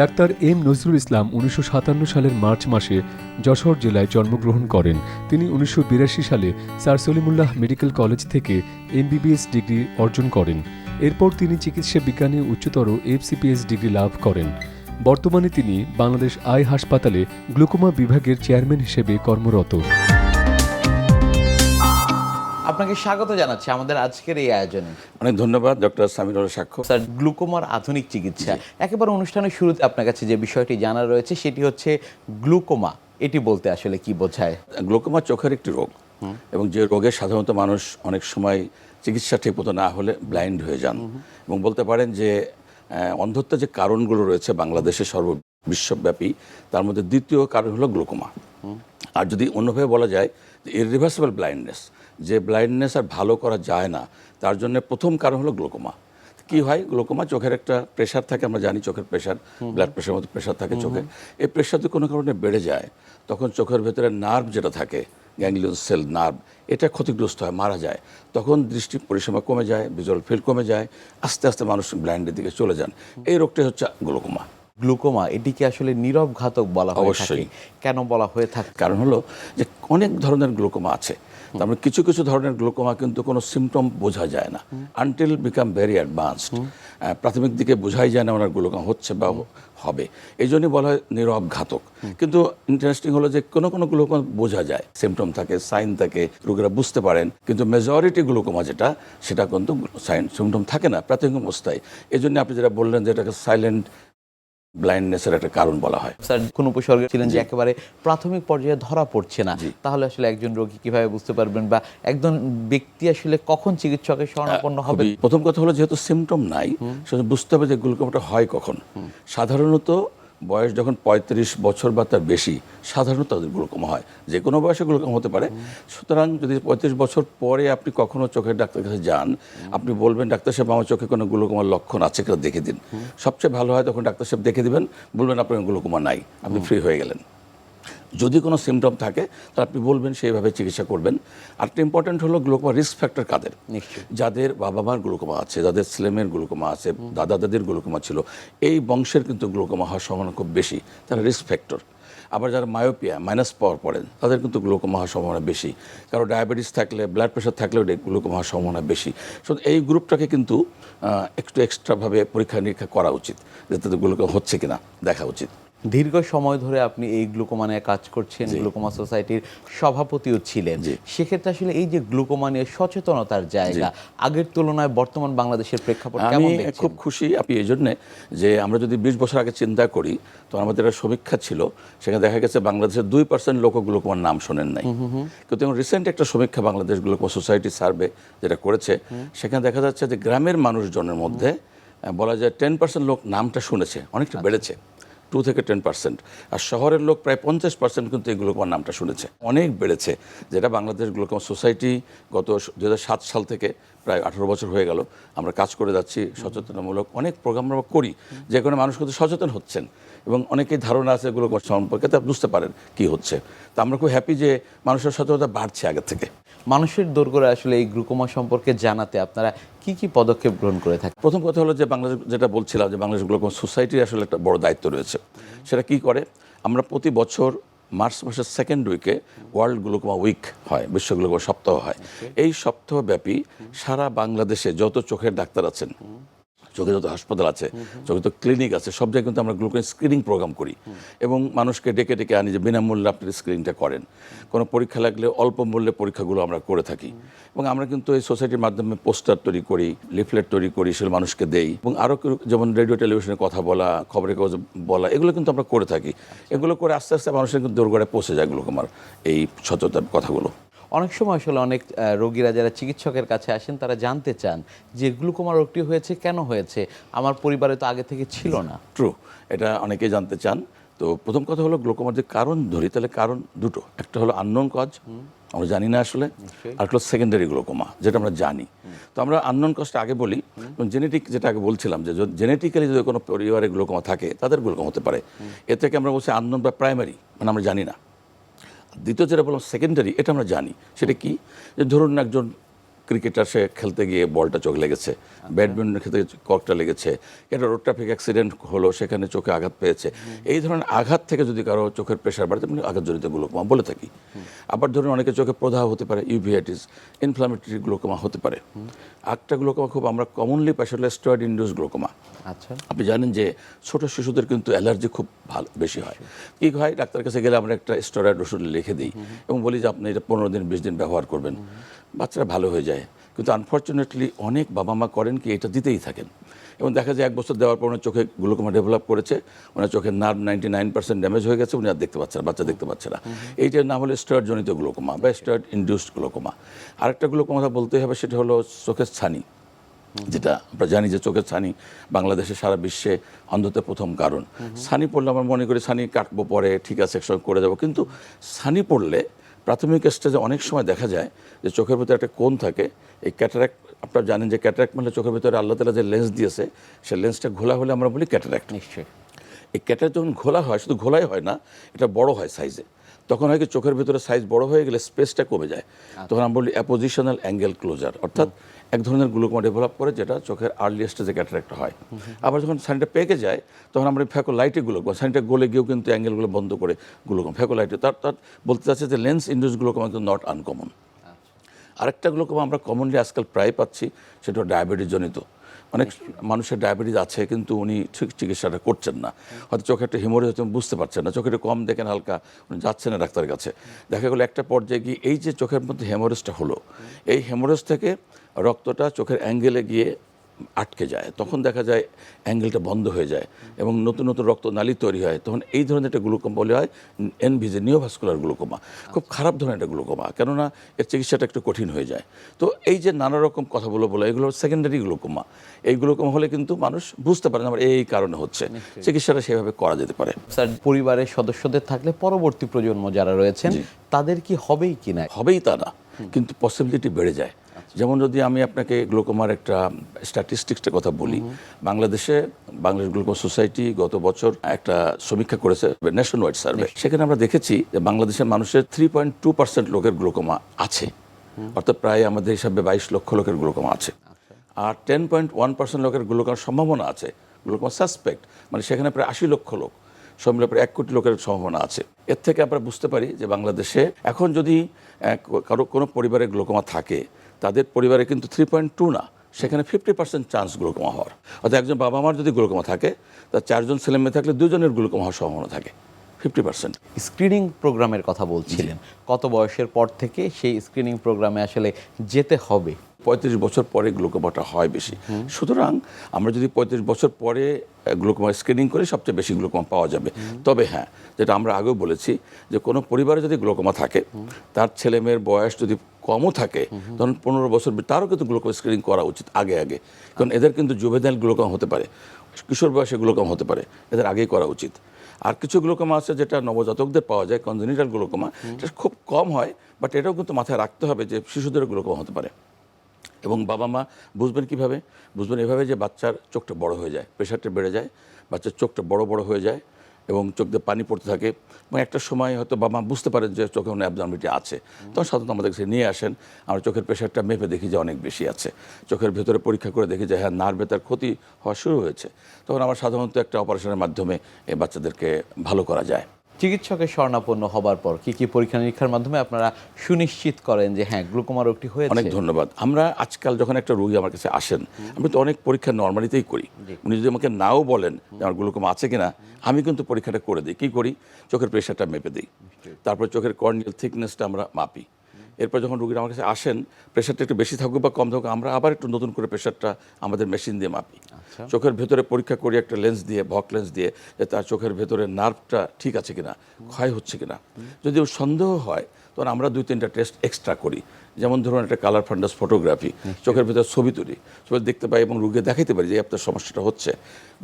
Doctor M Nazrul Islam উনিশশো সাতান্ন সালের মার্চ মাসে যশোর জেলায় জন্মগ্রহণ করেন। তিনি উনিশশো বিরাশি সালে স্যার সলিমুল্লাহ মেডিকেল কলেজ থেকে এমবিবিএস ডিগ্রি অর্জন করেন। এরপর তিনি চিকিৎসা বিজ্ঞানে উচ্চতর এফসিপিএস ডিগ্রি লাভ করেন। বর্তমানে তিনি বাংলাদেশ আই হাসপাতালে গ্লুকোমা বিভাগের চেয়ারম্যান হিসেবে কর্মরত। আপনাকে স্বাগত জানাচ্ছি আমাদের আজকের এই আয়োজনে। অনেক ধন্যবাদ ডক্টর সামিরুল সাক্ষ্য। স্যার গ্লুকোমার আধুনিক চিকিৎসা। একেবারে অনুষ্ঠানের শুরুতে আপনার কাছে যে বিষয়টি জানা রয়েছে সেটি হচ্ছে গ্লুকোমা। এটি বলতে আসলে কি বোঝায়? গ্লুকোমা চোখের একটি রোগ। এবং যে রোগে সাধারণত মানুষ অনেক সময় চিকিৎসা ঠিকমতো না হলে ব্লাইন্ড হয়ে যান। এবং বলতে পারেন যে আহ, অন্ধত্বের যে কারণগুলো রয়েছে বাংলাদেশে সর্ব বিশ্বব্যাপী তার মধ্যে দ্বিতীয় কারণ হলো গ্লুকোমা। আর যদি অন্যভাবে বলা যায় ইরিভার্সিবল ব্লাইন্ডনেস যে ব্লাইন্ডনেস আর ভালো করা যায় না তার জন্য প্রথম কারণ হলো গ্লোকোমা কি হয়? গ্লোকোমা চোখের একটা প্রেশার থাকে আমরা জানি চোখের প্রেশার ব্লাড প্রেশার মতো প্রেশার থাকে চোখে। এই প্রেশার যদি কোনো কারণে বেড়ে যায় তখন চোখের ভেতরে নার্ভ যেটা থাকে গ্যাংলিয়ন সেল নার্ভ এটা ক্ষতিগ্রস্ত হয় মারা যায়। তখন দৃষ্টি পরিসীমা কমে যায় ভিজুয়াল ফিল্ড কমে যায় আস্তে আস্তে মানুষ ব্লাইন্ডের দিকে চলে যান। এই রোগটাই হচ্ছে গ্লোকোমা গ্লুকোমা এটিকে আসলে নীরব ঘাতক বলা অবশ্যই। কেন বলা হয়ে থাকে? কারণ হলো যে অনেক ধরনের গ্লুকোমা আছে। তার মানে কিছু কিছু ধরনের গ্লোকোমা কিন্তু কোনো সিমটম বোঝা যায় না আনটিল বিকাম ভেরি অ্যাডভান্সড প্রাথমিক দিকে বোঝাই যায় না ওনার গ্লোকোমা হচ্ছে বা হবে। এই জন্যই বলা হয় নীরব ঘাতক কিন্তু ইন্টারেস্টিং হলো যে কোনো কোনো গ্লোকোমা বোঝা যায় সিমটম থাকে সাইন থাকে রোগীরা বুঝতে পারেন কিন্তু মেজরিটি গ্লোকোমা যেটা সেটা কিন্তু সাইন সিমটম থাকে না প্রাথমিক অবস্থায়। এই জন্য আপনি যেটা বললেন যে এটাকে সাইলেন্ট ব্লাইন্ডনেসের একটা কারণ বলা হয়। স্যার কোন উপসর্গ ছিলেন যে একেবারে প্রাথমিক পর্যায়ে ধরা পড়ছে না। তাহলে আসলে একজন রোগী কীভাবে বুঝতে পারবেন বা একজন ব্যক্তি আসলে কখন চিকিৎসকের শরণাপন্ন হবে? প্রথম কথা হলো যেহেতু সিমটম নাই সেটা বুঝতে হবে যে গ্লুকোমাটা হয় কখন। সাধারণত বয়স যখন পঁয়ত্রিশ বছর বা তার বেশি সাধারণত তাদের গ্লুকোমা হয়। যে কোনো বয়সে গ্লুকোমা হতে পারে। সুতরাং যদি পঁয়ত্রিশ বছর পরে আপনি কখনো চোখের ডাক্তার কাছে যান আপনি বলবেন ডাক্তার সাহেব আমার চোখে কোনো গ্লুকোমার লক্ষণ আছে কিনা দেখে দিন। সবচেয়ে ভালো হয় তখন ডাক্তার সাহেব দেখে দিবেন বলবেন আপনার গ্লুকোমা নাই আপনি ফ্রি হয়ে গেলেন। যদি কোনো সিমটম থাকে তাহলে আপনি বলবেন সেইভাবে চিকিৎসা করবেন। আরেকটা ইম্পর্টেন্ট হলো গ্লুকোমা রিস্ক ফ্যাক্টর কাদের? যাদের বাবা মার গ্লুকোমা আছে যাদের ছেলেমেয়ের গ্লুকোমা আছে দাদা দাদির গ্লুকোমা ছিল এই বংশের কিন্তু গ্লুকোমা হওয়ার সম্ভাবনা খুব বেশি তারা রিস্ক ফ্যাক্টর আবার যারা মায়োপিয়া মাইনাস পাওয়ার পড়েন তাদের কিন্তু গ্লুকোমা হওয়ার সম্ভাবনা বেশি। কারও ডায়াবেটিস থাকলে ব্লাড প্রেশার থাকলেও গ্লুকোমা হওয়ার সম্ভাবনা বেশি। সুতরাং এই গ্রুপটাকে কিন্তু একটু এক্সট্রাভাবে পরীক্ষা নিরীক্ষা করা উচিত যে তাদের গ্লুকোমা হচ্ছে কিনা দেখা উচিত। দীর্ঘ সময় ধরে আপনি এই গ্লুকোমা নিয়ে কাজ করছেন গ্লুকোমা সোসাইটির সভাপতিও ছিলেন। সেক্ষেত্রে আসলে এই যে গ্লুকোমা নিয়ে সচেতনতার জায়গা আগের তুলনায় বর্তমান বাংলাদেশের প্রেক্ষাপট আমি কেমন দেখছেন? খুব খুশি আপনি এই জন্যে যে আমরা যদি বিশ বছর আগে চিন্তা করি তো আমাদের একটা সমীক্ষা ছিল সেখানে দেখা গেছে বাংলাদেশের দুই পার্সেন্ট লোক গ্লুকোমার নাম শোনেন নাই। কিন্তু রিসেন্ট একটা সমীক্ষা বাংলাদেশ গ্লুকোমা সোসাইটি সার্ভে যেটা করেছে সেখানে দেখা যাচ্ছে যে গ্রামের মানুষজনের মধ্যে বলা যায় টেন পার্সেন্ট লোক নামটা শুনেছে অনেকটা বেড়েছে। টু থেকে টেন পার্সেন্ট আর শহরের লোক প্রায় পঞ্চাশ পার্সেন্ট কিন্তু এই গ্লুকোমার নামটা শুনেছে। অনেক বেড়েছে। যেটা বাংলাদেশ গ্লুকোমা সোসাইটি গত দু সাল থেকে প্রায় আঠারো বছর হয়ে গেল। আমরা কাজ করে যাচ্ছি, সচেতনমূলক অনেক প্রোগ্রাম আমরা করি। যে কোনো মানুষ কিন্তু সচেতন হচ্ছেন। এবং অনেকেই ধারণা আছে এগুলো সম্পর্কে, তা বুঝতে পারেন কি হচ্ছে। তা আমরা খুব হ্যাপি যে মানুষের সচেতনতা বাড়ছে আগের থেকে। মানুষের করে আসলে এই গ্লুকোমা সম্পর্কে জানাতে আপনারা কি কি পদক্ষেপ গ্রহণ করে থাকে? প্রথম কথা হলো যে বাংলাদেশ যেটা বলছিলাম যে বাংলাদেশ গ্লোবাল সোসাইটির আসলে একটা বড় দায়িত্ব রয়েছে। সেটা কি করে? আমরা প্রতি বছর মার্চ মাসের সেকেন্ড উইকে ওয়ার্ল্ড গ্লোকোমা উইক হয় বিশ্ব গ্লোকোমা সপ্তাহ হয়। এই সপ্তাহব্যাপী সারা বাংলাদেশে যত চোখের ডাক্তার আছেন চোখে যত হাসপাতাল আছে, চোখে তো ক্লিনিক আছে, সব জায়গায় কিন্তু আমরা গ্লুকোজ স্ক্রিনিং প্রোগ্রাম করি। এবং মানুষকে ডেকে ডেকে আনি যে বিনামূল্যে আপনি স্ক্রিনিংটা করেন। কোনো পরীক্ষা লাগলে অল্প মূল্যে পরীক্ষাগুলো আমরা করে থাকি। এবং আমরা কিন্তু এই সোসাইটির মাধ্যমে পোস্টার তৈরি করি লিফলেট তৈরি করি, সেগুলো মানুষকে দেই। এবং আরও যেমন রেডিও টেলিভিশনে কথা বলা, খবরের কাগজ বলা, এগুলো কিন্তু আমরা করে থাকি। এগুলো করে আস্তে আস্তে মানুষের কিন্তু দোরগড়ায় পৌঁছে যায় এগুলো আমার এই সচেতন কথাগুলো। অনেক সময় আসলে অনেক রোগীরা যারা চিকিৎসকের কাছে আসেন তারা জানতে চান যে গ্লুকোমা রোগটি হয়েছে কেন হয়েছে? আমার পরিবারে তো আগে থেকে ছিল না। ট্রু এটা অনেকেই জানতে চান। তো প্রথম কথা হলো গ্লুকোমার যে কারণ ধরি তাহলে কারণ দুটো। একটা হলো আননোন কজ আমরা জানি না আসলে। আর হলো সেকেন্ডারি গ্লোকোমা যেটা আমরা জানি। তো আমরা আননোন কজটা আগে বলি। জেনেটিক যেটা আগে বলছিলাম যে জেনেটিক্যালি যদি কোনো পরিবারে গ্লোকোমা থাকে তাদের গ্লোকোমা হতে পারে। এর থেকে আমরা বলছি আননোন বা প্রাইমারি মানে আমরা জানি না। দ্বিতীয় যেটা বললাম সেকেন্ডারি এটা আমরা জানি। সেটা কি? যে ধরুন একজন ক্রিকেটার সে খেলতে গিয়ে বলটা চোখ লেগেছে ব্যাডমিন্টন খেলতে ককটা লেগেছে একটা রোড ট্রাফিক অ্যাক্সিডেন্ট হলো সেখানে চোখে আঘাত পেয়েছে। এই ধরনের আঘাত থেকে যদি কারও চোখের প্রেশার বাড়ে তেমনি আঘাতজনিত গ্লোকোমা বলে থাকি। আবার ধরুন অনেকে চোখে প্রদাহ হতে পারে ইউভিআইটিস ইনফ্লামেটরি গ্লোকোমা হতে পারে। আরেকটা গ্লোকোমা খুব আমরা কমনলি পাই সেটা স্টেরয়েড ইন্ডিউস গ্লোকোমা আচ্ছা। আপনি জানেন যে ছোট শিশুদের কিন্তু অ্যালার্জি খুব ভালো বেশি হয়। কী হয়? ডাক্তার কাছে গেলে আমরা একটা স্টেরয়েড ওষুধ লিখে দিই এবং বলি যে আপনি এটা পনেরো দিন বিশ দিন ব্যবহার করবেন। বাচ্চারা ভালো হয়ে যায়। কিন্তু আনফর্চুনেটলি অনেক বাবা মা করেন কি এটা দিতেই থাকেন। এবং দেখা যায় এক বছর দেওয়ার পর ওনার চোখে গ্লুকোমা ডেভেলপ করেছে ওনার চোখের nerve ninety nine percent damage হয়ে গেছে উনি আর দেখতে পাচ্ছে না বাচ্চা দেখতে পাচ্ছে না। এইটার নাম হলো স্টার্ট জনিত গ্লোকোমা বা স্টার্ট ইনডিউসড গ্লোকোমা আরেকটা গ্লোকোমা বলতে হবে সেটা হলো চোখের ছানি। যেটা আমরা জানি যে চোখের ছানি বাংলাদেশে সারা বিশ্বে অন্ধত্বের প্রথম কারণ। ছানি পড়লে আমরা মনে করি ছানি কাটবো পরে ঠিক আছে একসঙ্গে করে যাব। কিন্তু ছানি পড়লে প্রাথমিক স্টেজে অনেক সময় দেখা যায় যে চোখের ভিতরে একটা কোণ থাকে। এই ক্যাটারাক্ট আপনারা জানেন যে ক্যাটারাক্ট মানে চোখের ভিতরে আল্লাহ তালা যে লেন্স দিয়েছে সেই লেন্সটা ঘোলা হলে আমরা বলি ক্যাটারাক্ট নিশ্চয়ই। এই ক্যাটারাক যখন ঘোলা হয় শুধু ঘোলাই হয় না এটা বড় হয় সাইজে তখন হয় কি চোখের ভিতরে সাইজ বড় হয়ে গেলে স্পেসটা কমে যায়। তখন আমরা বলি অ্যাপোজিশনাল অ্যাঙ্গেল ক্লোজার অর্থাৎ এক ধরনের গ্লুকোমা ডেভেলপ করে যেটা চোখের আর্লি স্টেজে ক্যাটারেক্ট হয়। আবার যখন সানিটা পেকে যায় তখন আমরা ফ্যাকোলাইটে গ্লুকোমা সানিটা গোলে গিয়েও কিন্তু অ্যাঙ্গেলগুলো বন্ধ করে গ্লুকোমা ফ্যাকোলাইটে তার তার বলতে চাচ্ছে যে লেন্স ইন্ডিউস গ্লুকোমা কিন্তু নট আনকমন আরেকটা গ্লুকোমা আমরা কমনলি আজকাল প্রায় পাচ্ছি সেটা ডায়াবেটিস জনিত। অনেক মানুষের ডায়াবেটিস আছে, কিন্তু উনি ঠিক চিকিৎসাটা করছেন না। হয়তো চোখে একটা হিমোরেজ হচ্ছে বুঝতে পারছেন না। চোখে একটু কম দেখেন হালকা, উনি যাচ্ছেন না ডাক্তারের কাছে। দেখা গেলো একটা পর্যায়ে গিয়ে এই যে চোখের মধ্যে হেমোরেজটা হলো, এই হেমোরেজ থেকে রক্তটা চোখের অ্যাঙ্গেলে গিয়ে আটকে যায়। তখন দেখা যায় অ্যাঙ্গেলটা বন্ধ হয়ে যায় এবং নতুন নতুন রক্তনালী তৈরি হয়। তখন এই ধরনের একটা গ্লুকোমা বলে হয় এনভিজে নিওভাস্কুলার গ্লুকোমা। খুব খারাপ ধরনের একটা গ্লুকোমা কেননা এর চিকিৎসাটা একটু কঠিন হয়ে যায়। তো এই যে নানা রকম কথাগুলো বলে এগুলো সেকেন্ডারি গ্লুকোমা। এই গ্লুকোমা হলে কিন্তু মানুষ বুঝতে পারে না আমার এই কারণে হচ্ছে। চিকিৎসাটা সেভাবে করা যেতে পারে। স্যার পরিবারের সদস্যদের থাকলে পরবর্তী প্রজন্ম যারা রয়েছেন তাদের কি হবেই কি না? হবেই তা না কিন্তু পসিবিলিটি বেড়ে যায়। যেমন যদি আমি আপনাকে গ্লোকোমার একটা স্ট্যাটিস্টিক্সের কথা বলি বাংলাদেশে বাংলাদেশ গ্লুকোমা সোসাইটি গত বছর একটা সমীক্ষা করেছে ন্যাশন ওয়াইড সার্ভে সেখানে আমরা দেখেছি যে বাংলাদেশের মানুষের থ্রি পয়েন্ট টু পার্সেন্ট লোকের গ্লোকোমা আছে। অর্থাৎ প্রায় আমাদের হিসাবে বাইশ লক্ষ লোকের গ্লোকোমা আছে। আর টেন পয়েন্ট ওয়ান পার্সেন্ট লোকের গ্লোকোমার সম্ভাবনা আছে গ্লোকোমা সাসপেক্ট মানে সেখানে প্রায় আশি লক্ষ লোক সব মিলে প্রায় এক কোটি লোকের সম্ভাবনা আছে। এর থেকে আমরা বুঝতে পারি যে বাংলাদেশে এখন যদি কারও কোনো পরিবারে গ্লোকোমা থাকে তাদের পরিবারে কিন্তু থ্রি পয়েন্ট টু না সেখানে ফিফটি পার্সেন্ট চান্স গ্লুকোমা হওয়ার। অর্থাৎ একজন বাবা মার যদি গ্লুকোমা থাকে তার চারজন ছেলে মেয়ে থাকলে দুজনের গ্লুকোমা হওয়ার সম্ভাবনা থাকে ফিফটি পার্সেন্ট স্ক্রিনিং প্রোগ্রামের কথা বলছিলেন। কত বয়সের পর থেকে সেই স্ক্রিনিং প্রোগ্রামে আসলে যেতে হবে? পঁয়ত্রিশ বছর পরে গ্লুকোমাটা হয় বেশি। সুতরাং আমরা যদি পঁয়ত্রিশ বছর পরে গ্লুকোমা স্ক্রিনিং করি, সবচেয়ে বেশি গ্লুকোমা পাওয়া যাবে। তবে হ্যাঁ যেটা আমরা আগেও বলেছি যে কোনো পরিবারে যদি গ্লুকোমা থাকে, তার ছেলে মেয়ের বয়স যদি কমও থাকে, ধরুন পনেরো বছর, তারও কিন্তু গ্লুকোমা স্ক্রিনিং করা উচিত আগে আগে। কারণ এদের কিন্তু জুভেনাইল গ্লুকোমা হতে পারে, কিশোর বয়সে গ্লুকোমা হতে পারে, এদের আগেই করা উচিত। আর কিছু গ্লুকোমা আছে যেটা নবজাতকদের পাওয়া যায়, কনজেনিটাল গ্লুকোমা এটা খুব কম হয়, বাট এটাও কিন্তু মাথায় রাখতে হবে যে শিশুদের গ্লুকোমা হতে পারে। এবং বাবা মা বুঝবেন কীভাবে? বুঝবেন এভাবে যে বাচ্চার চোখটা বড় হয়ে যায়, প্রেশারটা বেড়ে যায়, বাচ্চার চোখটা বড় বড় হয়ে যায় এবং চোখ দিয়ে পানি পড়তে থাকে এবং একটা সময় হয়তো বাবা মা বুঝতে পারেন যে চোখে কোনো অ্যাবনর্মিটি আছে। তখন সাধারণত আমাদের কাছে নিয়ে আসেন, আমরা চোখের প্রেশারটা মেপে দেখি যে অনেক বেশি আছে। চোখের ভেতরে পরীক্ষা করে দেখি যে হ্যাঁ নার্ভে তার ক্ষতি হওয়া শুরু হয়েছে। তখন আমরা সাধারণত একটা অপারেশনের মাধ্যমে এই বাচ্চাদেরকে ভালো করা যায়। চিকিৎসকে স্বর্ণাপন্ন হবার পর কি কি পরীক্ষা নিরীক্ষার মাধ্যমে আপনারা সুনিশ্চিত করেন যে হ্যাঁ গ্লুকোমা রোগটি হয়েছে? অনেক ধন্যবাদ। আমরা আজকাল যখন একটা রোগী আমার কাছে আসেন আমি তো অনেক পরীক্ষা নর্মালিতেই করি। উনি যদি আমাকে নাও বলেন যে আমার গ্লুকোমা আছে কিনা আমি কিন্তু পরীক্ষাটা করে দিই। কী করি? চোখের প্রেশারটা মেপে দিই। তারপর চোখের কর্নিয়াল থিকনেসটা আমরা মাপি। এরপর যখন রুগীরা আমার কাছে আসেন প্রেশারটা একটু বেশি থাকুক বা কম থাকুক আমরা আবার একটু নতুন করে প্রেশারটা আমাদের মেশিন দিয়ে মাপি। চোখের ভেতরে পরীক্ষা করি একটা লেন্স দিয়ে ভক লেন্স দিয়ে যে তার চোখের ভেতরে নার্ভটা ঠিক আছে কিনা ক্ষয় হচ্ছে কিনা। যদি ওর সন্দেহ হয় তখন আমরা দুই তিনটা টেস্ট এক্সট্রা করি। যেমন ধরুন একটা কালার ফান্ডাস ফটোগ্রাফি চোখের ভেতরে ছবি তুলি। ছবি দেখতে পাই এবং রুগীকে দেখাইতে পারি যে আপনার সমস্যাটা হচ্ছে।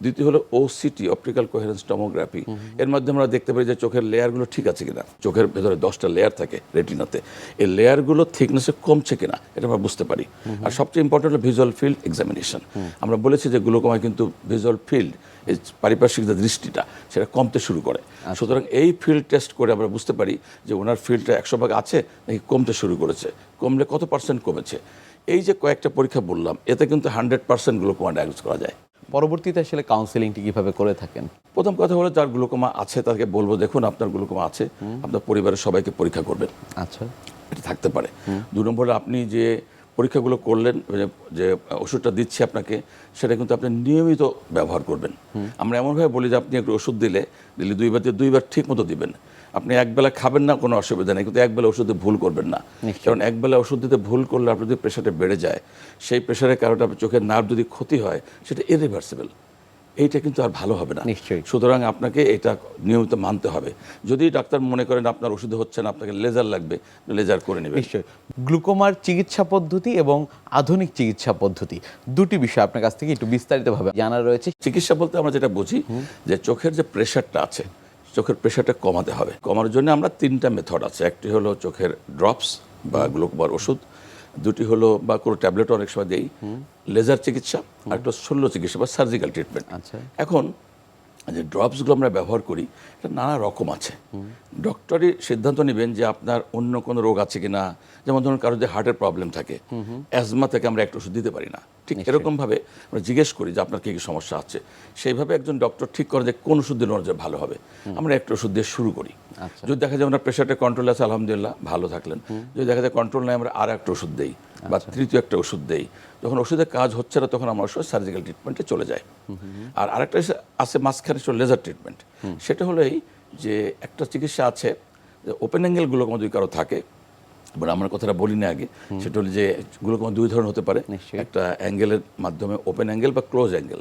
দ্বিতীয় হলো ওসিটি অপটিক্যাল কোহেরেন্স টমোগ্রাফি এর মাধ্যমে আমরা দেখতে পারি যে চোখের লেয়ারগুলো ঠিক আছে কিনা। চোখের ভেতরে দশটা লেয়ার থাকে রেটিনাতে। এই লেয়ারগুলো থিকনেসে কমছে কিনা এটা আমরা বুঝতে পারি। আর সবচেয়ে ইম্পর্টেন্ট হলো ভিজুয়াল ফিল্ড এক্সামিনেশন আমরা বলেছি যে গ্লুকোমায় কিন্তু ভিজুয়াল ফিল্ড এই পারিপার্শ্বিক যে দৃষ্টিটা সেটা কমতে শুরু করে। সুতরাং এই ফিল্ড টেস্ট করে আমরা বুঝতে পারি যে ওনার ফিল্ডটা একশো ভাগ আছে নাকি কমতে শুরু করেছে। কমলে কত পার্সেন্ট কমেছে? এই যে কয়েকটা পরীক্ষা বললাম এতে কিন্তু হান্ড্রেড পার্সেন্ট গ্লুকোমা ডায়াগনোস করা যায়। পরবর্তীতে আসলে কাউন্সিলিংটি কীভাবে করে থাকেন? প্রথম কথা হলো যার গ্লুকোমা আছে তাকে বলব দেখুন আপনার গ্লুকোমা আছে আপনার পরিবারের সবাইকে পরীক্ষা করবেন। আচ্ছা। এটা থাকতে পারে। দু নম্বর আপনি যে পরীক্ষাগুলো করলেন যে- যে ওষুধটা দিচ্ছি আপনাকে সেটা কিন্তু আপনি নিয়মিত ব্যবহার করবেন। আমরা এমনভাবে বলি যে আপনি একটু ওষুধ দিলে দিলে দুইবার দিয়ে দুইবার ঠিক মতো দিবেন। আপনি একবেলা খাবেন না কোনো অসুবিধা নেই। কিন্তু একবেলা ওষুধে ভুল করবেন না। কারণ একবেলা ওষুধ দিতে ভুল করলে আপনার যদি প্রেশারটা বেড়ে যায় সেই প্রেশারের কারণে আপনার চোখের নার্ভ যদি ক্ষতি হয় সেটা ইরিভার্সিবল এইটা কিন্তু আর ভালো হবে না। নিশ্চয়ই। সুতরাং আপনাকে এটা নিয়মিত মানতে হবে। যদি ডাক্তার মনে করেন আপনার ওষুধে হচ্ছে না আপনাকে লেজার লাগবে লেজার করে নেবে নিশ্চয়ই। গ্লুকোমার চিকিৎসা পদ্ধতি এবং আধুনিক চিকিৎসা পদ্ধতি দুটি বিষয় আপনার কাছ থেকে একটু বিস্তারিতভাবে জানা রয়েছে। চিকিৎসা বলতে আমরা যেটা বুঝি যে চোখের যে প্রেশারটা আছে চোখের প্রেশারটা কমাতে হবে। কমানোর জন্য আমরা তিনটা মেথড আছে। একটি হলো চোখের ড্রপস বা গ্লুকোমার ওষুধ দুটি হলো বা কোনো ট্যাবলেট অনেক সময় দেই লেজার চিকিৎসা আর একটা শল্য চিকিৎসা বা সার্জিক্যাল ট্রিটমেন্ট আচ্ছা। এখন যে ড্রপসগুলো আমরা ব্যবহার করি এটা নানা রকম আছে। ডক্টরই সিদ্ধান্ত নেবেন যে আপনার অন্য কোনো রোগ আছে কি না যেমন ধরুন কারও যে হার্টের প্রবলেম থাকে অ্যাজমা থেকে আমরা একটা ওষুধ দিতে পারি না। ঠিক এরকমভাবে আমরা জিজ্ঞেস করি যে আপনার কী কী সমস্যা আছে? সেইভাবে একজন ডক্টর ঠিক করে যে কোন ওষুধ দিলে যে ভালো হবে। আমরা একটা ওষুধ দিয়ে শুরু করি। যদি দেখা যায় ওনার প্রেশারটা কন্ট্রোল আছে আলহামদুলিল্লাহ ভালো থাকলেন। যদি দেখা যায় কন্ট্রোল নেই আমরা আর একটা ওষুধ দেই বা তৃতীয় একটা ওষুধ দেই। যখন ওষুধের কাজ হচ্ছে না তখন আমরা ওষুধ সার্জিক্যাল ট্রিটমেন্টে চলে যাই। আর আরেকটা আছে মাঝখানে লেজার ট্রিটমেন্ট সেটা হলো এই যে একটা চিকিৎসা আছে যে ওপেন অ্যাঙ্গেলগুলো যদি কারও থাকে এবার আমার কথাটা বলি না আগে সেটা হলো যে গ্লুকোমা দুই ধরনের হতে পারে। একটা অ্যাঙ্গেলের মাধ্যমে ওপেন অ্যাঙ্গেল বা ক্লোজ অ্যাঙ্গেল।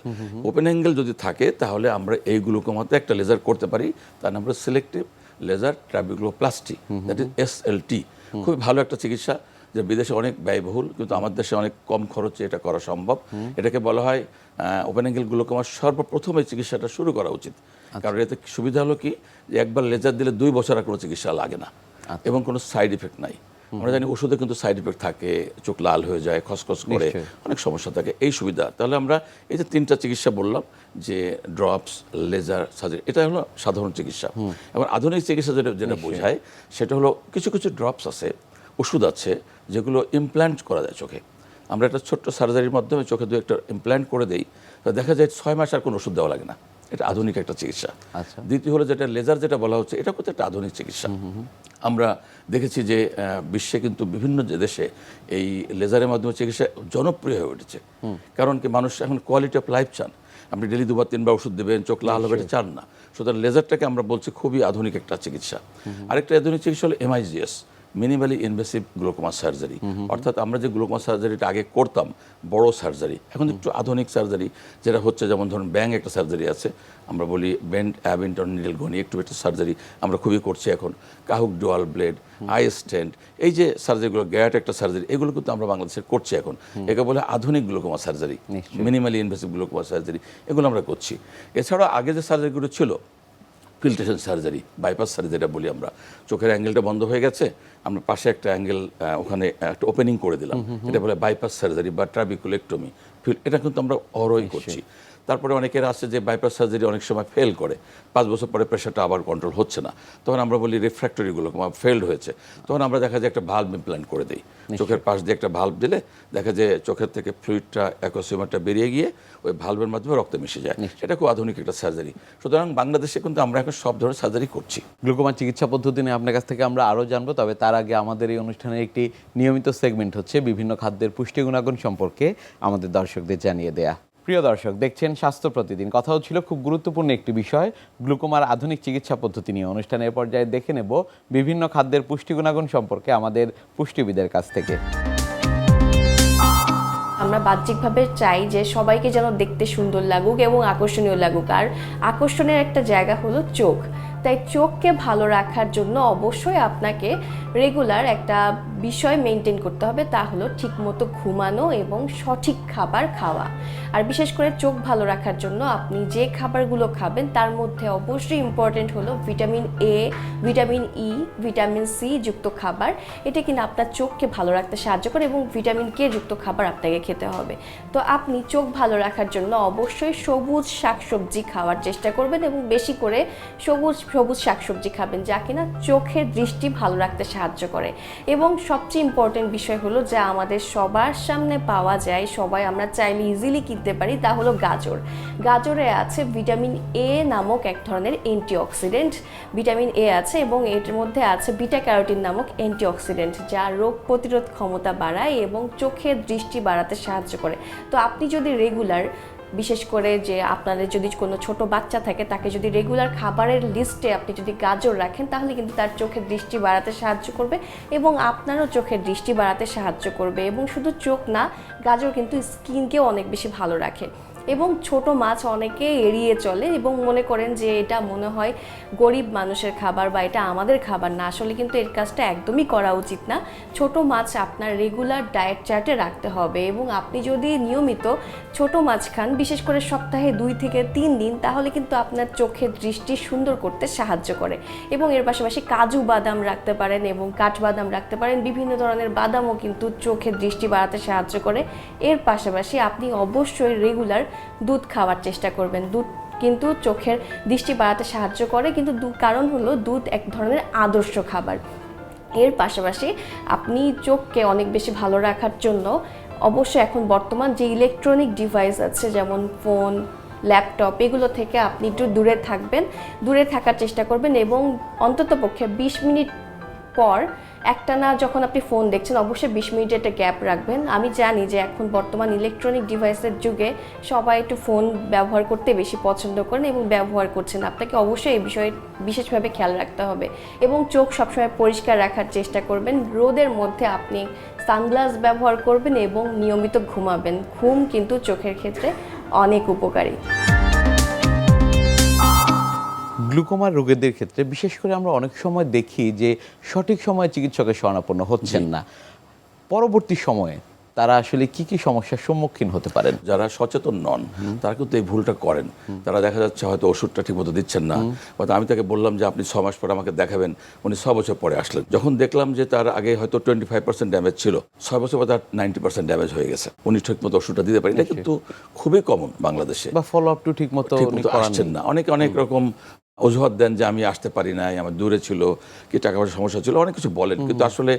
ওপেন অ্যাঙ্গেল যদি থাকে তাহলে আমরা এই গ্লুকোমাতে একটা লেজার করতে পারি। তার নাম হলো selective laser trabeculoplasty that is S L T খুবই ভালো একটা চিকিৎসা যে বিদেশে অনেক ব্যয়বহুল কিন্তু আমার দেশে অনেক কম খরচে এটা করা সম্ভব। এটাকে বলা হয় ওপেন অ্যাঙ্গেল গ্লুকোমার সর্বপ্রথম এই চিকিৎসাটা শুরু করা উচিত। কারণ এতে সুবিধা হলো কি যে একবার লেজার দিলে দুই বছর আর কোনো চিকিৎসা লাগে না। এবং কোনো সাইড ইফেক্ট নাই। আমরা জানি ওষুধে কিন্তু সাইড ইফেক্ট থাকে চোখ লাল হয়ে যায় খসখস করে অনেক সমস্যা থাকে। এই সুবিধা। তাহলে আমরা এই যে তিনটা চিকিৎসা বললাম যে ড্রপস লেজার সার্জারি এটা হলো সাধারণ চিকিৎসা। এবং আধুনিক চিকিৎসা যেটা যেটা বোঝায় সেটা হলো কিছু কিছু ড্রপস আছে ওষুধ আছে যেগুলো ইমপ্ল্যান্ট করা যায় চোখে। আমরা একটা ছোট্ট সার্জারির মাধ্যমে চোখে দু একটা ইমপ্ল্যান্ট করে দেই তো দেখা যায় ছয় মাস আর কোনো ওষুধ দেওয়া লাগে না। এটা আধুনিক একটা চিকিৎসা। আচ্ছা। দ্বিতীয় হলো যেটা লেজার যেটা বলা হচ্ছে এটা কিন্তু একটা আধুনিক চিকিৎসা। আমরা দেখেছি যে বিশ্বে কিন্তু বিভিন্ন যে দেশে এই লেজারের মাধ্যমে চিকিৎসা জনপ্রিয় হয়ে উঠেছে। কারণ কি মানুষ এখন কোয়ালিটি অফ লাইফ চান। আপনি ডেলি দুবার তিনবার ওষুধ দেবেন চোখ লাল হবে এটা চান না। সুতরাং লেজারটাকে আমরা বলছি খুবই আধুনিক একটা চিকিৎসা। আরেকটা আধুনিক চিকিৎসা হলো MIGS minimally invasive glaucoma surgery অর্থাৎ আমরা যে গ্লুকোমা সার্জারিটা আগে করতাম বড় সার্জারি এখন একটু আধুনিক সার্জারি যেটা হচ্ছে যেমন ধরুন ব্যাং একটা সার্জারি আছে আমরা বলি বেন্ড অ্যাবিন্টন নিডেল গনি একটু একটু সার্জারি আমরা খুবই করছি এখন Kahook dual blade iStent এই যে সার্জারিগুলো গ্যাট একটা সার্জারি এগুলো কিন্তু আমরা বাংলাদেশে করছি এখন। একে বলে আধুনিক glaucoma surgery minimally invasive glaucoma surgery এগুলো আমরা করছি। এছাড়াও আগে যে সার্জারিগুলো ছিল ফিল্ট্রেশন সার্জারি বাইপাস সার্জারিটা বলি আমরা। চোখের অ্যাঙ্গেলটা বন্ধ হয়ে গেছে আমরা পাশে একটা অ্যাঙ্গেল ওখানে একটা ওপেনিং করে দিলাম। এটা বলে বাইপাস সার্জারি বা ট্রাবিকুলেক্টমি এটা কিন্তু আমরা অরই করছি। তারপরে অনেকের আছে যে বাইপাস সার্জারি অনেক সময় ফেল করে। পাঁচ বছর পরে প্রেশারটা আবার কন্ট্রোল হচ্ছে না। তখন আমরা বলি রিফ্র্যাক্টরিগুলো ফেল্ড হয়েছে। তখন আমরা দেখা যায় একটা ভাল্ব ইমপ্ল্যান্ট করে দিই। চোখের পাশ দিয়ে একটা ভাল্ব দিলে দেখা যায় চোখের থেকে ফ্লুইডটা অ্যাকোসিমারটা বেরিয়ে গিয়ে ওই ভাল্বের মাধ্যমে রক্ত মিশে যায়। এটা খুব আধুনিক একটা সার্জারি সুতরাং বাংলাদেশে কিন্তু আমরা এখন সব ধরনের সার্জারি করছি। গ্লুকোমা চিকিৎসা পদ্ধতি নিয়ে আপনার কাছ থেকে আমরা আরও জানব তবে তার আগে আমাদের এই অনুষ্ঠানের একটি নিয়মিত সেগমেন্ট হচ্ছে বিভিন্ন খাদ্যের পুষ্টি গুণাগুণ সম্পর্কে আমাদের দর্শকদের জানিয়ে দেয়া। প্রিয় দর্শক, দেখছেন স্বাস্থ্য প্রতিদিন। কথা হচ্ছিল খুব গুরুত্বপূর্ণ একটি বিষয়, গ্লুকোমার আধুনিক চিকিৎসা পদ্ধতি নিয়ে। অনুষ্ঠানের পর্যায়ে দেখে নেব বিভিন্ন খাদ্যের পুষ্টি গুণাগুণ সম্পর্কে আমাদের পুষ্টিবিদের কাছ থেকে। আমরা বাহ্যিকভাবে চাই যে সবাইকে যেন দেখতে সুন্দর লাগুক এবং আকর্ষণীয় লাগুক। আর আকর্ষণের একটা জায়গা হলো চোখ। তাই চোখকে ভালো রাখার জন্য অবশ্যই আপনাকে রেগুলার একটা বিষয় মেনটেন করতে হবে, তা হলো ঠিকমতো ঘুমানো এবং সঠিক খাবার খাওয়া। আর বিশেষ করে চোখ ভালো রাখার জন্য আপনি যে খাবারগুলো খাবেন, তার মধ্যে অবশ্যই ইম্পর্টেন্ট হলো vitamin A vitamin E vitamin C যুক্ত খাবার। এটা কিনা আপনার চোখকে ভালো রাখতে সাহায্য করে এবং ভিটামিন কে যুক্ত খাবার আপনাকে খেতে হবে। তো আপনি চোখ ভালো রাখার জন্য অবশ্যই সবুজ শাকসবজি খাওয়ার চেষ্টা করবেন এবং বেশি করে সবুজ সবুজ শাকসবজি খাবেন, যা কিনা চোখের দৃষ্টি ভালো রাখতে সাহায্য করে। এবং সবচেয়ে ইম্পর্টেন্ট বিষয় হলো যা আমাদের সবার সামনে পাওয়া যায়, সবাই আমরা চাইলে ইজিলি কিনতে পারি, তা হলো গাজর। গাজরে আছে ভিটামিন এ নামক এক ধরনের অ্যান্টিঅক্সিডেন্ট ভিটামিন এ আছে এবং এর মধ্যে আছে বিটা ক্যারোটিন নামক অ্যান্টিঅক্সিডেন্ট যা রোগ প্রতিরোধ ক্ষমতা বাড়ায় এবং চোখের দৃষ্টি বাড়াতে সাহায্য করে। তো আপনি যদি রেগুলার বিশেষ করে যে আপনাদের যদি কোনো ছোট বাচ্চা থাকে, তাকে যদি রেগুলার খাবারের লিস্টে আপনি যদি গাজর রাখেন, তাহলে কিন্তু তার চোখের দৃষ্টি বাড়াতে সাহায্য করবে এবং আপনারও চোখের দৃষ্টি বাড়াতে সাহায্য করবে। এবং শুধু চোখ না, গাজর কিন্তু স্কিনকেও অনেক বেশি ভালো রাখে। এবং ছোট মাছ অনেকে এড়িয়ে চলে এবং মনে করেন যে এটা মনে হয় গরিব মানুষের খাবার বা এটা আমাদের খাবার না। আসলে কিন্তু এর কাজটা একদমই করা উচিত না। ছোট মাছ আপনার রেগুলার ডায়েট চার্টে রাখতে হবে এবং আপনি যদি নিয়মিত ছোট মাছ খান, বিশেষ করে সপ্তাহে দুই থেকে তিন দিন, তাহলে কিন্তু আপনার চোখের দৃষ্টি সুন্দর করতে সাহায্য করে। এবং এর পাশাপাশি কাজু বাদাম রাখতে পারেন এবং কাঠবাদাম রাখতে পারেন। বিভিন্ন ধরনের বাদামও কিন্তু চোখের দৃষ্টি বাড়াতে সাহায্য করে। এর পাশাপাশি আপনি অবশ্যই রেগুলার দুধ খাওয়ার চেষ্টা করবেন। দুধ কিন্তু চোখের দৃষ্টি বাড়াতে সাহায্য করে, কিন্তু কারণ হলো দুধ এক ধরনের আদর্শ খাবার। এর পাশাপাশি আপনি চোখকে অনেক বেশি ভালো রাখার জন্য অবশ্যই এখন বর্তমান যে ইলেকট্রনিক ডিভাইস আছে, যেমন ফোন ল্যাপটপ এগুলো থেকে আপনি একটু দূরে থাকবেন। দূরে থাকার চেষ্টা করবেন এবং অন্ততপক্ষে বিশ মিনিট পর একটানা যখন আপনি ফোন দেখছেন, অবশ্যই বিশ মিনিটের একটা গ্যাপ রাখবেন। আমি জানি যে এখন বর্তমান ইলেকট্রনিক ডিভাইসের যুগে সবাই একটু ফোন ব্যবহার করতে বেশি পছন্দ করেন এবং ব্যবহার করছেন। আপনাকে অবশ্যই এই বিষয়ে বিশেষভাবে খেয়াল রাখতে হবে এবং চোখ সবসময় পরিষ্কার রাখার চেষ্টা করবেন। রোদের মধ্যে আপনি সানগ্লাস ব্যবহার করবেন এবং নিয়মিত ঘুমাবেন। ঘুম কিন্তু চোখের ক্ষেত্রে অনেক উপকারী। গ্লুকোমার রোগীদের ক্ষেত্রে বিশেষ করে আমরা অনেক সময় দেখি যে সঠিক সময়ে চিকিৎসকের শরণাপন্ন হচ্ছেন না। পরবর্তী সময়ে তারা আসলে কি কি সমস্যার সম্মুখীন হতে পারেন? যারা সচেতন নন তারা কিন্তু এই ভুলটা করেন। তারা দেখা যাচ্ছে হয়তো ওষুধটা ঠিকমতো দিচ্ছেন না। হয়তো আমি তাকে বললাম যে আপনি ছ মাস পরে আমাকে দেখাবেন। উনি ছ বছর পরে আসলেন। যখন দেখলাম যে তার আগে হয়তো টোয়েন্টি ফাইভ পার্সেন্ট ড্যামেজ ছিল ছয় বছর পর তার নাইনটি পার্সেন্ট ড্যামেজ হয়ে গেছে। উনি ঠিকমতো ওষুধটা দিতে পারেন। এটা কিন্তু খুবই কমন বাংলাদেশে। বা ফলো আপ টু ঠিক মতো ঠিকমতো আসছেন না। অনেকে অনেক রকম অজুহাত দেন যে আমি আসতে পারি নাই আমার দূরে ছিল কি টাকা পয়সার সমস্যা ছিল অনেক কিছু বলেন। কিন্তু আসলে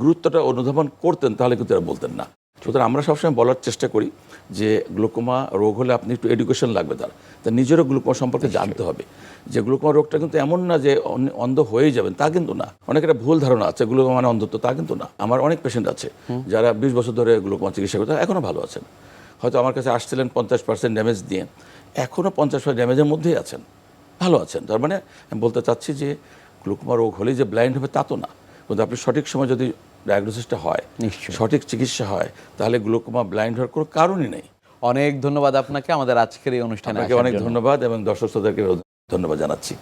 গুরুত্বটা অনুধাবন করতেন তাহলে কিন্তু এরা বলতেন না। সুতরাং আমরা সবসময় বলার চেষ্টা করি যে গ্লুকোমা রোগ হলে আপনি একটু এডুকেশন লাগবে তার। তা নিজেরও গ্লুকোমা সম্পর্কে জানতে হবে যে গ্লুকোমা রোগটা কিন্তু এমন না যে অন্ধ হয়ে যাবেন তা কিন্তু না। অনেক একটা ভুল ধারণা আছে গ্লুকোমা মানে অন্ধত্ব তা কিন্তু না। আমার অনেক পেশেন্ট আছে যারা বিশ বছর ধরে গ্লুকোমা চিকিৎসা করতে এখনও ভালো আছেন। হয়তো আমার কাছে আসছিলেন পঞ্চাশ পার্সেন্ট ড্যামেজ দিয়ে এখনও পঞ্চাশ পার্সেন্ট ড্যামেজের মধ্যেই আছেন। ভালো আছেন। তার মানে আমি বলতে চাচ্ছি যে গ্লুকোমা রোগ হলে যে ব্লাইন্ড হবে তা তো না। কিন্তু আপনি সঠিক সময় যদি ডায়াগনোসিসটা হয়। সঠিক চিকিৎসা হয় তাহলে গ্লুকোমা ব্লাইন্ড হওয়ার কোনো কারণই নেই। অনেক ধন্যবাদ আপনাকে। আমাদের আজকের এই অনুষ্ঠানে অনেক ধন্যবাদ এবং দর্শক শ্রোতাকে ধন্যবাদ জানাচ্ছি।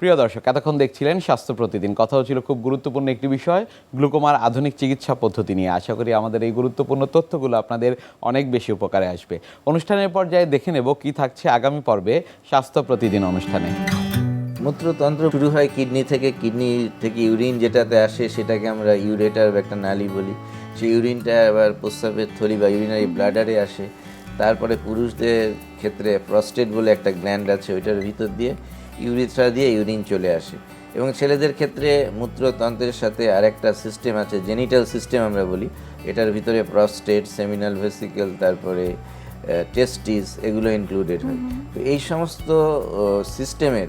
প্রিয় দর্শক, এতক্ষণ দেখছিলেন স্বাস্থ্য প্রতিদিন। কথা হচ্ছিল খুব গুরুত্বপূর্ণ একটি বিষয়, গ্লুকোমার আধুনিক চিকিৎসা পদ্ধতি নিয়ে। আশা করি আমাদের এই গুরুত্বপূর্ণ তথ্যগুলো আপনাদের অনেক বেশি উপকারে আসবে। অনুষ্ঠানের পর্যায়ে দেখে নেব কি থাকছে আগামী পর্বে স্বাস্থ্য প্রতিদিন অনুষ্ঠানে। মূত্রতন্ত্র শুরু হয় কিডনি থেকে। কিডনি থেকে ইউরিন যেটাতে আসে, সেটাকে আমরা ইউরেটার একটা নালী বলি। সেই ইউরিনটা আবার প্রস্রাবের থলি বা ইউরিনারি ব্লাডারে আসে। তারপরে পুরুষদের ক্ষেত্রে প্রস্টেট বলে একটা গ্ল্যান্ড আছে, ওইটার ভিতর দিয়ে ইউরিথ্রা দিয়ে ইউরিন চলে আসে। এবং ছেলেদের ক্ষেত্রে মূত্রতন্ত্রের সাথে আরেকটা সিস্টেম আছে জেনিটাল সিস্টেম আমরা বলি। এটার ভিতরে প্রস্টেট সেমিনাল ভেসিকেল তারপরে টেস্টিস এগুলো ইনক্লুডেড হয়। তো এই সমস্ত সিস্টেমের